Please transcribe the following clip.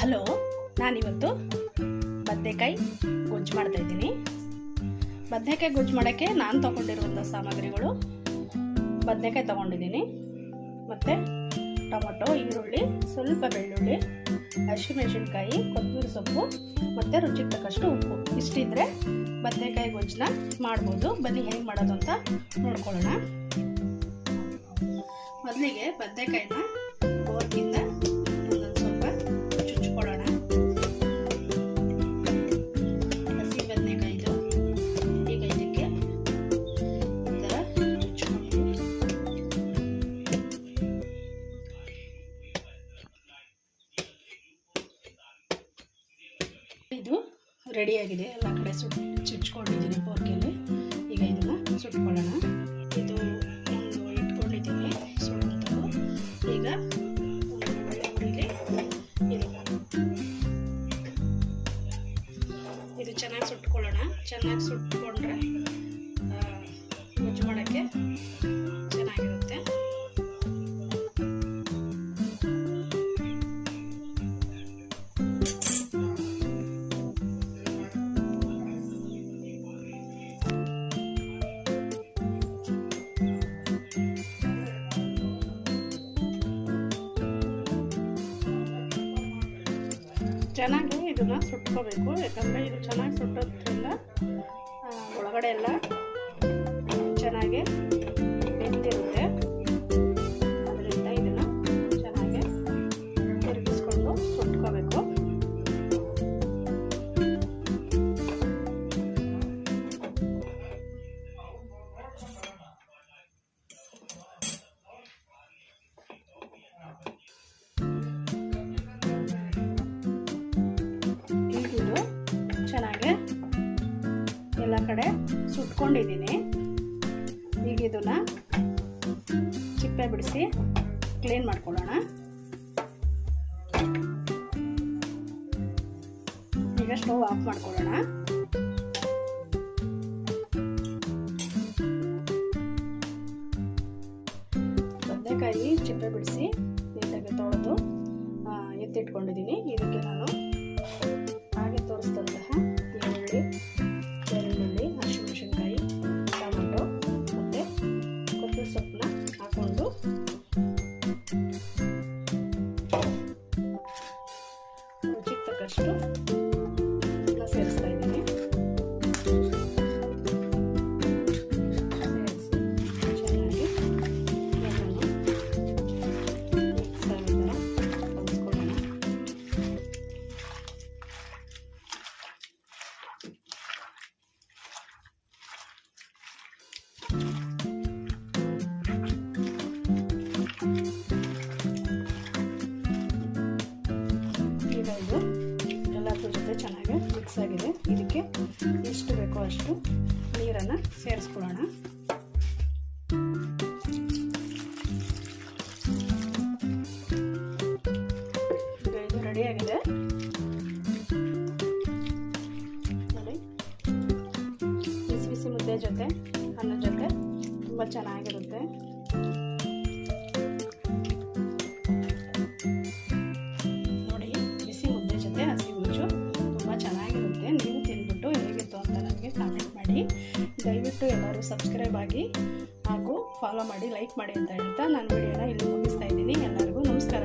Hello, ನಾನಿವತ್ತು ಬದನೆಕಾಯಿ ಗೊಜ್ಜು ಮಾಡ್ತಾ ಇದ್ದೀನಿ. ಬದನೆಕಾಯಿ ಗೊಜ್ಜು ಮಾಡೋಕ್ಕೆ ನಾನು ತೊಗೊಂಡಿರುವಂಥ ಸಾಮಗ್ರಿಗಳು ಬದನೆಕಾಯಿ ತೊಗೊಂಡಿದ್ದೀನಿ. ಮತ್ತು ಟೊಮೊಟೊ, ಈರುಳ್ಳಿ, ಸ್ವಲ್ಪ ಬೆಳ್ಳುಳ್ಳಿ, ಹಸಿಮೆಣಸಿನ್ಕಾಯಿ, ಕೊತ್ತಂಬರಿ ಸೊಪ್ಪು, ಮತ್ತು ರುಚಿಗೆ ತಕ್ಕಷ್ಟು ಉಪ್ಪು. ಇಷ್ಟಿದ್ರೆ ಬದನೆಕಾಯಿ ಗೊಜ್ಜನ್ನ ಮಾಡ್ಬೋದು. ಬನ್ನಿ ಹೇಗೆ ಮಾಡೋದು ಅಂತ ನೋಡ್ಕೊಳ್ಳೋಣ. ಮೊದಲಿಗೆ ಬದನೆಕಾಯಿನ ಇದು ರೆಡಿಯಾಗಿದೆ. ಎಲ್ಲ ಕಡೆ ಸುಟ್ ಚುಚ್ಕೊಂಡಿದ್ದೀನಿ ಬೋರ್ಗೆಯಲ್ಲಿ ಈಗ ಇದನ್ನು ಸುಟ್ಕೊಳ್ಳೋಣ. ಇದು ಒಂದು ಇಟ್ಕೊಂಡಿದ್ದೀನಿ ಸುಡುವಂಥದ್ದು. ಈಗ ಇದು ಚೆನ್ನಾಗಿ ಸುಟ್ಕೊಳ್ಳೋಣ. ಚೆನ್ನಾಗಿ ಸುಟ್ಕೊಂಡ್ರೆ ಗೊಜ್ಜು ಮಾಡೋಕ್ಕೆ ಚೆನ್ನಾಗಿ ಇದನ್ನು ಸುಟ್ಕೋಬೇಕು. ಯಾಕಂದರೆ ಇದು ಚೆನ್ನಾಗಿ ಸುಟ್ಟೋದ್ರಿಂದ ಒಳಗಡೆ ಎಲ್ಲ ಚೆನ್ನಾಗಿ ಎಲ್ಲ ಕಡೆ ಸುಟ್ಕೊಂಡಿದ್ದೀನಿ. ಈಗ ಇದನ್ನು ಚಿಪ್ಪೆ ಬಿಡಿಸಿ ಕ್ಲೀನ್ ಮಾಡ್ಕೊಳ್ಳೋಣ. ಈಗ ಸ್ಟವ್ ಆಫ್ ಮಾಡ್ಕೊಳ್ಳೋಣ. ಬದನೆಕಾಯಿ ಚಿಪ್ಪೆ ಬಿಡಿಸಿ ನೀಟಾಗಿ ತೊಳೆದು ಎತ್ತಿಟ್ಕೊಂಡಿದ್ದೀನಿ. ಇದಕ್ಕೆ ನಾನು ತೋರಿಸಿದಂತಹ ಈರುಳ್ಳಿ ಬೆಳ್ಳುಳ್ಳಿ ಹಸಿಮೆಣಸಿನ್ಕಾಯಿ ಟೊಮೆಟೊ ಮತ್ತು ಕೊತ್ತಂಬರಿ ಸೊಪ್ಪನ್ನ ಹಾಕ್ಕೊಂಡು ರುಚಿಗೆ ತಕ್ಕಷ್ಟು ಆಗಿದೆ ಇದಕ್ಕೆ ಎಷ್ಟು ಬೇಕೋ ಅಷ್ಟು ನೀರನ್ನು ಸೇರಿಸ್ಕೊಳ್ಳೋಣ. ರೆಡಿಯಾಗಿದೆ ನೋಡಿ. ಬಿಸಿ ಬಿಸಿ ಮುದ್ದೆ ಜೊತೆ, ಅನ್ನ ಜೊತೆ, ತುಂಬ ಚೆನ್ನಾಗಿರುತ್ತೆ. ಎಲ್ಲರೂ ಸಬ್ಸ್ಕ್ರೈಬ್ ಆಗಿ ಹಾಗೂ ಫಾಲೋ ಮಾಡಿ ಲೈಕ್ ಮಾಡಿ ಅಂತ ಹೇಳ್ತಾ ನಾನು ವಿಡಿಯೋನ ಇಲ್ಲಿ ಮುಗಿಸ್ತಾ ಇದ್ದೀನಿ. ಎಲ್ಲರಿಗೂ ನಮಸ್ಕಾರ.